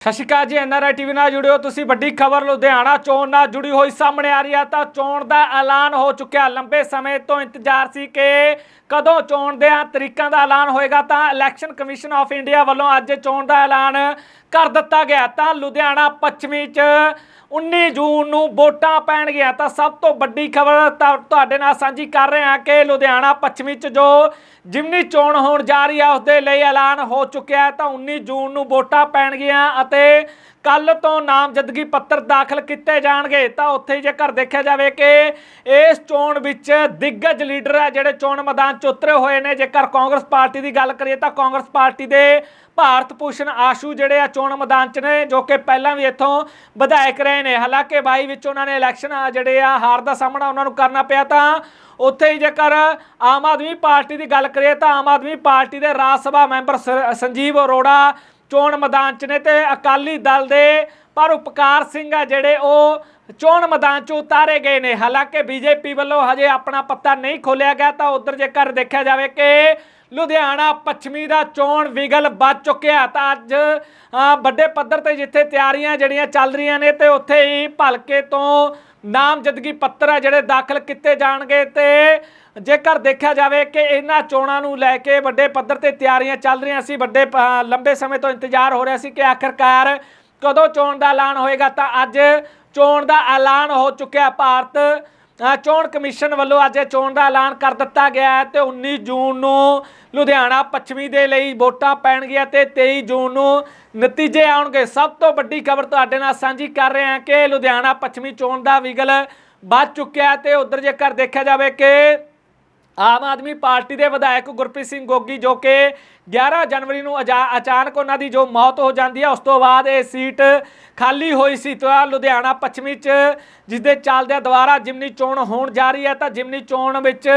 ਸਤਿ ਸ਼੍ਰੀ ਅਕਾਲ ਜੀ NRI TV ਨਾਲ ਜੁੜਿਓ ਤੁਸੀਂ। ਵੱਡੀ ਖਬਰ ਲੁਧਿਆਣਾ ਚੋਣ ਨਾਲ ਜੁੜੀ ਹੋਈ ਸਾਹਮਣੇ ਆ ਰਹੀ ਆ, ਤਾਂ ਚੋਣ ਦਾ ਐਲਾਨ ਹੋ ਚੁੱਕਿਆ। ਲੰਬੇ ਸਮੇਂ ਤੋਂ ਇੰਤਜ਼ਾਰ ਸੀ ਕਿ ਕਦੋਂ ਚੋਣ ਦੇ ਤਰੀਕਾਂ ਦਾ ਐਲਾਨ ਹੋਏਗਾ, ਤਾਂ ਇਲੈਕਸ਼ਨ ਕਮਿਸ਼ਨ ਆਫ ਇੰਡੀਆ ਵੱਲੋਂ ਅੱਜ ਚੋਣ ਦਾ ਐਲਾਨ ਕਰ ਦਿੱਤਾ ਗਿਆ। ਤਾਂ ਲੁਧਿਆਣਾ ਪੱਛਮੀ ਚ 19 ਜੂਨ ਨੂੰ ਵੋਟਾਂ ਪੈਣਗੀਆਂ। ਤਾਂ ਸਭ ਤੋਂ ਵੱਡੀ ਖਬਰ ਤੁਹਾਡੇ ਨਾਲ ਸਾਂਝੀ ਕਰ ਰਹੇ ਹਾਂ ਕਿ ਲੁਧਿਆਣਾ ਪੱਛਮੀ ਚ ਜੋ ਜਿਮਨੀ ਚੋਣ ਹੋਣ ਜਾ ਰਹੀ ਹੈ ਉਸ ਦੇ ਲਈ ਐਲਾਨ ਹੋ ਚੁੱਕਿਆ ਹੈ। ਤਾਂ 19 ਜੂਨ ਨੂੰ ਵੋਟਾਂ ਪੈਣਗੀਆਂ ਅਤੇ ਕੱਲ ਤੋਂ ਨਾਮਜ਼ਦਗੀ ਪੱਤਰ ਦਾਖਲ ਕੀਤੇ ਜਾਣਗੇ। ਤਾਂ ਉੱਥੇ ਹੀ ਜੇਕਰ ਦੇਖਿਆ ਜਾਵੇ ਕਿ ਇਸ ਚੋਣ ਵਿੱਚ ਦਿੱਗਜ ਲੀਡਰ ਹੈ ਜਿਹੜੇ ਚੋਣ ਮੈਦਾਨ 'ਚ ਉਤਰੇ ਹੋਏ ਨੇ। ਜੇਕਰ ਕਾਂਗਰਸ ਪਾਰਟੀ ਦੀ ਗੱਲ ਕਰੀਏ ਤਾਂ ਕਾਂਗਰਸ ਪਾਰਟੀ ਦੇ ਭਾਰਤ ਭੂਸ਼ਣ ਆਸ਼ੂ ਜਿਹੜੇ ਆ ਚੋਣ ਮੈਦਾਨ 'ਚ ਨੇ, ਜੋ ਕਿ ਪਹਿਲਾਂ ਵੀ ਇੱਥੋਂ ਵਿਧਾਇਕ ਰਹੇ ਨੇ। ਹਾਲਾਂਕਿ ਬਾਈ ਵਿੱਚ ਉਹਨਾਂ ਨੇ ਇਲੈਕਸ਼ਨ ਜਿਹੜੇ ਆ, ਹਾਰ ਦਾ ਸਾਹਮਣਾ ਉਹਨਾਂ ਨੂੰ ਕਰਨਾ ਪਿਆ ਤਾਂ ਉੱਥੇ ਹੀ ਜੇਕਰ ਆਮ ਆਦਮੀ ਪਾਰਟੀ ਦੀ ਗੱਲ ਕਰੀਏ ਤਾਂ ਆਮ ਆਦਮੀ ਪਾਰਟੀ ਦੇ ਰਾਜ ਸਭਾ ਮੈਂਬਰ ਸ- ਸੰਜੀਵ ਅਰੋੜਾ ਚੋਣ ਮੈਦਾਨ 'ਚ ਨੇ ਤੇ ਅਕਾਲੀ ਦਲ ਦੇ ਪਰ ਉਪਕਾਰ ਸਿੰਘ ਆ ਜਿਹੜੇ ਉਹ ਚੋਣ ਮੈਦਾਨ 'ਚ ਉਤਾਰੇ ਗਏ ਨੇ। ਹਾਲਾਂਕਿ ਬੀਜੇਪੀ ਵੱਲੋਂ ਹਜੇ ਆਪਣਾ ਪੱਤਾ ਨਹੀਂ ਖੋਲਿਆ ਗਿਆ ਤਾਂ ਉਧਰ ਜੇਕਰ ਦੇਖਿਆ ਜਾਵੇ ਕਿ ਲੁਧਿਆਣਾ ਪੱਛਮੀ ਦਾ ਚੋਣ ਵਿਗਲ ਵੱਜ ਚੁੱਕਿਆ ਤਾਂ ਅੱਜ ਵੱਡੇ ਪੱਧਰ ਤੇ ਜਿੱਥੇ ਤਿਆਰੀਆਂ ਜਿਹੜੀਆਂ ਚੱਲ ਰਹੀਆਂ ਨੇ ਤੇ ਉੱਥੇ ਹੀ ਭਲਕੇ ਤੋਂ ਨਾਮਜ਼ਦਗੀ ਪੱਤਰ ਆ ਜਿਹੜੇ ਦਾਖਲ ਕੀਤੇ ਜਾਣਗੇ ਤੇ ਜੇਕਰ ਦੇਖਿਆ ਜਾਵੇ ਕਿ ਇਹਨਾਂ ਚੋਣਾਂ ਨੂੰ ਲੈ ਕੇ ਵੱਡੇ ਪੱਧਰ ਤੇ ਤਿਆਰੀਆਂ ਚੱਲ ਰਹੀਆਂ ਸੀ, ਵੱਡੇ ਲੰਬੇ ਸਮੇਂ ਤੋਂ ਇੰਤਜ਼ਾਰ ਹੋ ਰਿਹਾ ਸੀ ਕਿ ਆਖਰਕਾਰ ਕਦੋਂ ਚੋਣ ਦਾ ਐਲਾਨ ਹੋਏਗਾ, ਤਾਂ ਅੱਜ ਚੋਣ ਦਾ ਐਲਾਨ ਹੋ ਚੁੱਕਿਆ ਭਾਰਤ ਚੋਣ ਕਮਿਸ਼ਨ ਵੱਲੋਂ ਅੱਜ ਚੋਣ ਦਾ ਐਲਾਨ ਕਰ ਦਿੱਤਾ ਗਿਆ ਹੈ ਤੇ 19 ਜੂਨ ਨੂੰ ਲੁਧਿਆਣਾ ਪੱਛਮੀ ਦੇ ਲਈ ਵੋਟਾਂ ਪੈਣਗੀਆਂ ਤੇ 23 ਜੂਨ ਨੂੰ ਨਤੀਜੇ ਆਉਣਗੇ। ਸਭ ਤੋਂ ਵੱਡੀ ਖਬਰ ਤੁਹਾਡੇ ਨਾਲ ਸਾਂਝੀ ਕਰ ਰਹੇ ਹਾਂ ਕਿ ਲੁਧਿਆਣਾ ਪੱਛਮੀ ਚੋਣ ਦਾ ਵਿਗਲ ਵੱਜ ਚੁੱਕਿਆ ਹੈ ਤੇ ਉਧਰ ਜੇਕਰ ਦੇਖਿਆ ਜਾਵੇ ਕਿ ਆਮ ਆਦਮੀ ਪਾਰਟੀ ਦੇ ਵਿਧਾਇਕ ਗੁਰਪ੍ਰੀਤ ਸਿੰਘ ਗੋਗੀ, ਜੋ ਕਿ 11 ਜਨਵਰੀ ਨੂੰ ਅਜਾ- ਅਚਾਨਕ ਉਹਨਾਂ ਦੀ ਜੋ ਮੌਤ ਹੋ ਜਾਂਦੀ ਹੈ, ਉਸ ਤੋਂ ਬਾਅਦ ਇਹ ਸੀਟ ਖਾਲੀ ਹੋਈ ਸੀ ਤਾਂ ਲੁਧਿਆਣਾ ਪੱਛਮੀ ਚ, ਜਿਸ ਦੇ ਚੱਲਦਿਆਂ ਦੁਬਾਰਾ ਜਿਮਨੀ ਚੋਣ ਹੋਣ ਜਾ ਰਹੀ ਹੈ, ਤਾਂ ਜਿਮਨੀ ਚੋਣ ਵਿੱਚ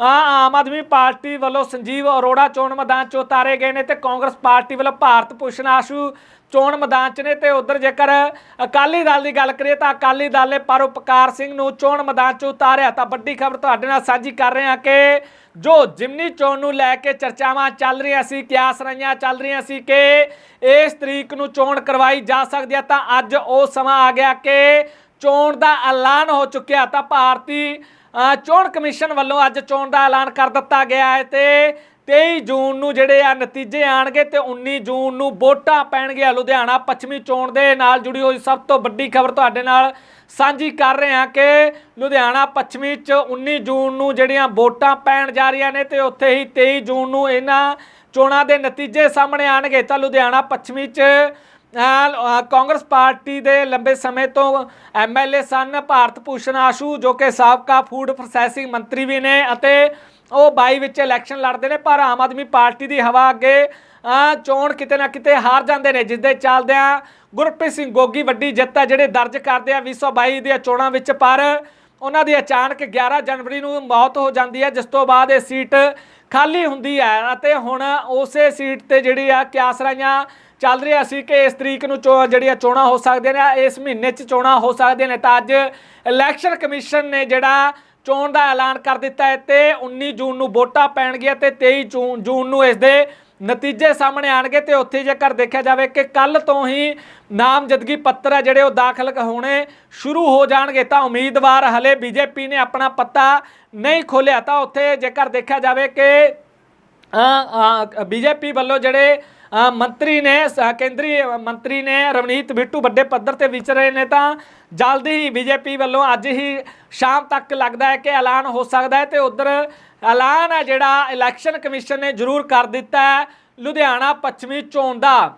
ਆਮ ਆਦਮੀ ਪਾਰਟੀ ਵੱਲੋਂ ਸੰਜੀਵ ਅਰੋੜਾ ਚੋਣ ਮੈਦਾਨ ਚ ਉਤਾਰੇ ਗਏ ਨੇ ਤੇ ਕਾਂਗਰਸ ਪਾਰਟੀ ਵੱਲੋਂ ਭਾਰਤ ਭੂਸ਼ਣ ਆਸ਼ੂ ਚੋਣ ਮੈਦਾਨ 'ਚ ਨੇ ਤੇ ਉਧਰ ਜੇਕਰ ਅਕਾਲੀ ਦਲ ਦੀ ਗੱਲ ਕਰੀਏ ਤਾਂ ਅਕਾਲੀ ਦਲ ਨੇ ਪਰਉਪਕਾਰ ਸਿੰਘ ਨੂੰ ਚੋਣ ਮੈਦਾਨ 'ਚ ਉਤਾਰਿਆ। ਤਾਂ ਵੱਡੀ ਖਬਰ ਤੁਹਾਡੇ ਨਾਲ ਸਾਂਝੀ ਕਰ ਰਹੇ ਹਾਂ ਕਿ ਜੋ ਜਿਮਨੀ ਚੋਣ ਨੂੰ ਲੈ ਕੇ ਚਰਚਾਵਾਂ ਚੱਲ ਰਹੀਆਂ ਸੀ ਕਿਆਸ ਰਹੀਆਂ ਚੱਲ ਰਹੀਆਂ ਸੀ ਕਿ ਇਸ ਤਰੀਕ ਨੂੰ ਚੋਣ ਕਰਵਾਈ ਜਾ ਸਕਦੀ ਹੈ, ਤਾਂ ਅੱਜ ਉਹ ਸਮਾਂ ਆ ਗਿਆ ਕਿ ਚੋਣ ਦਾ ਐਲਾਨ ਹੋ ਚੁੱਕਿਆ। ਤਾਂ ਭਾਰਤੀ ਚੋਣ ਕਮਿਸ਼ਨ ਵੱਲੋਂ ਅੱਜ ਚੋਣ ਦਾ ਐਲਾਨ ਕਰ ਦਿੱਤਾ ਗਿਆ ਹੈ ਤੇ 23 ਜੂਨ ਨੂੰ ਜਿਹੜੇ ਆ ਨਤੀਜੇ ਆਣਗੇ ਤੇ 19 ਜੂਨ ਨੂੰ ਵੋਟਾਂ ਪੈਣਗੀਆਂ ਲੁਧਿਆਣਾ, ਪੱਛਮੀ ਚੋਣ ਦੇ ਨਾਲ ਜੁੜੀ ਹੋਈ ਸਭ ਤੋਂ ਵੱਡੀ ਖਬਰ ਤੁਹਾਡੇ ਨਾਲ ਸਾਂਝੀ ਕਰ ਰਹੇ ਹਾਂ ਕਿ ਲੁਧਿਆਣਾ, ਪੱਛਮੀ ਚ 19 ਜੂਨ ਨੂੰ ਜਿਹੜੀਆਂ ਵੋਟਾਂ ਪੈਣ ਜਾ ਰਹੀਆਂ ਨੇ ਤੇ ਉੱਥੇ ਹੀ 23 ਜੂਨ ਨੂੰ ਇਹਨਾਂ ਚੋਣਾਂ ਦੇ ਨਤੀਜੇ ਸਾਹਮਣੇ ਆਣਗੇ। ਤਾਂ ਲੁਧਿਆਣਾ, ਪੱਛਮੀ ਚ ਕਾਂਗਰਸ ਪਾਰਟੀ ਦੇ ਲੰਬੇ ਸਮੇਂ ਤੋਂ ਐਮਐਲਏ ਸਨ, ਭਾਰਤ ਭੂਸ਼ਣ ਆਸ਼ੂ ਜੋ ਕਿ ਸਾਬਕਾ ਫੂਡ ਪ੍ਰੋਸੈਸਿੰਗ ਮੰਤਰੀ ਵੀ ਨੇ ਅਤੇ ਉਹ 22 ਵਿੱਚ ਇਲੈਕਸ਼ਨ ਲੜਦੇ ਨੇ, ਪਰ ਆਮ ਆਦਮੀ ਪਾਰਟੀ ਦੀ ਹਵਾ ਅੱਗੇ ਚੋਣ ਕਿਤੇ ਨਾ ਕਿਤੇ ਹਾਰ ਜਾਂਦੇ ਨੇ ਜਿਸ ਦੇ ਚੱਲਦਿਆਂ ਗੁਰਪ੍ਰੀਤ ਸਿੰਘ ਗੋਗੀ ਵੱਡੀ ਜਿੱਤ ਹੈ, ਜਿਹੜੇ ਦਰਜ ਕਰਦੇ ਆ 2022 ਦੀਆਂ ਚੋਣਾਂ ਵਿੱਚ, ਪਰ ਉਹਨਾਂ ਦੀ ਅਚਾਨਕ 11 ਜਨਵਰੀ ਨੂੰ ਮੌਤ ਹੋ ਜਾਂਦੀ ਹੈ, ਜਿਸ ਤੋਂ ਬਾਅਦ ਇਹ ਸੀਟ ਖਾਲੀ ਹੁੰਦੀ ਹੈ ਅਤੇ ਹੁਣ ਉਸੇ ਸੀਟ ਤੇ ਜਿਹੜੀ ਆ ਕਿਆਸਰਾਈਆਂ ਚੱਲ ਰਿਹਾ ਸੀ ਕਿ ਇਸ ਤਰੀਕ ਨੂੰ ਚੋ, ਜਿਹੜੀਆਂ ਚੋਣਾਂ ਹੋ ਸਕਦੀਆਂ ਨੇ, ਇਸ ਮਹੀਨੇ 'ਚ ਚੋਣਾਂ ਹੋ ਸਕਦੀਆਂ ਨੇ, ਤਾਂ ਅੱਜ ਇਲੈਕਸ਼ਨ ਕਮਿਸ਼ਨ ਨੇ ਜਿਹੜਾ ਚੋਣ ਦਾ ਐਲਾਨ ਕਰ ਦਿੱਤਾ ਹੈ ਤੇ 19 ਜੂਨ ਨੂੰ ਵੋਟਾਂ ਪੈਣਗੀਆਂ ਤੇ 23 ਜੂਨ ਜੂਨ ਨੂੰ ਇਸ ਦੇ ਨਤੀਜੇ ਸਾਹਮਣੇ ਆਣਗੇ ਤੇ ਉੱਥੇ ਜੇਕਰ ਦੇਖਿਆ ਜਾਵੇ ਕਿ ਕੱਲ ਤੋਂ ਹੀ ਨਾਮਜ਼ਦਗੀ ਪੱਤਰ ਹੈ ਜਿਹੜੇ ਉਹ ਦਾਖਲ ਹੋਣੇ ਸ਼ੁਰੂ ਹੋ ਜਾਣਗੇ ਤਾਂ ਉਮੀਦਵਾਰ ਹਲੇ ਬੀਜੇਪੀ ਨੇ ਆਪਣਾ ਪੱਤਾ ਨਹੀਂ ਖੋਲਿਆ ਤਾਂ ਉੱਥੇ ਜੇਕਰ ਦੇਖਿਆ ਜਾਵੇ ਕਿ ਬੀਜੇਪੀ ਵੱਲੋਂ ਜਿਹੜੇ ਮੰਤਰੀ ਨੇ, ਸ- ਕੇਂਦਰੀ ਮੰਤਰੀ ਨੇ ਰਵਨੀਤ ਬਿੱਟੂ ਵੱਡੇ ਪੱਧਰ ਤੇ ਵਿਚ ਰਹੇ ਨੇ ਤਾਂ ਜਲਦੀ ਹੀ ਬੀਜੇਪੀ ਵੱਲੋਂ ਅੱਜ ਹੀ ਸ਼ਾਮ ਤੱਕ ਲੱਗਦਾ ਹੈ ਕਿ ਐਲਾਨ ਹੋ ਸਕਦਾ ਹੈ ਤੇ ਉਧਰ ਐਲਾਨ ਹੈ ਜਿਹੜਾ ਇਲੈਕਸ਼ਨ ਕਮਿਸ਼ਨ ਨੇ ਜ਼ਰੂਰ ਕਰ ਦਿੱਤਾ ਹੈ ਲੁਧਿਆਣਾ ਪੱਛਮੀ ਚੋਣ ਦਾ।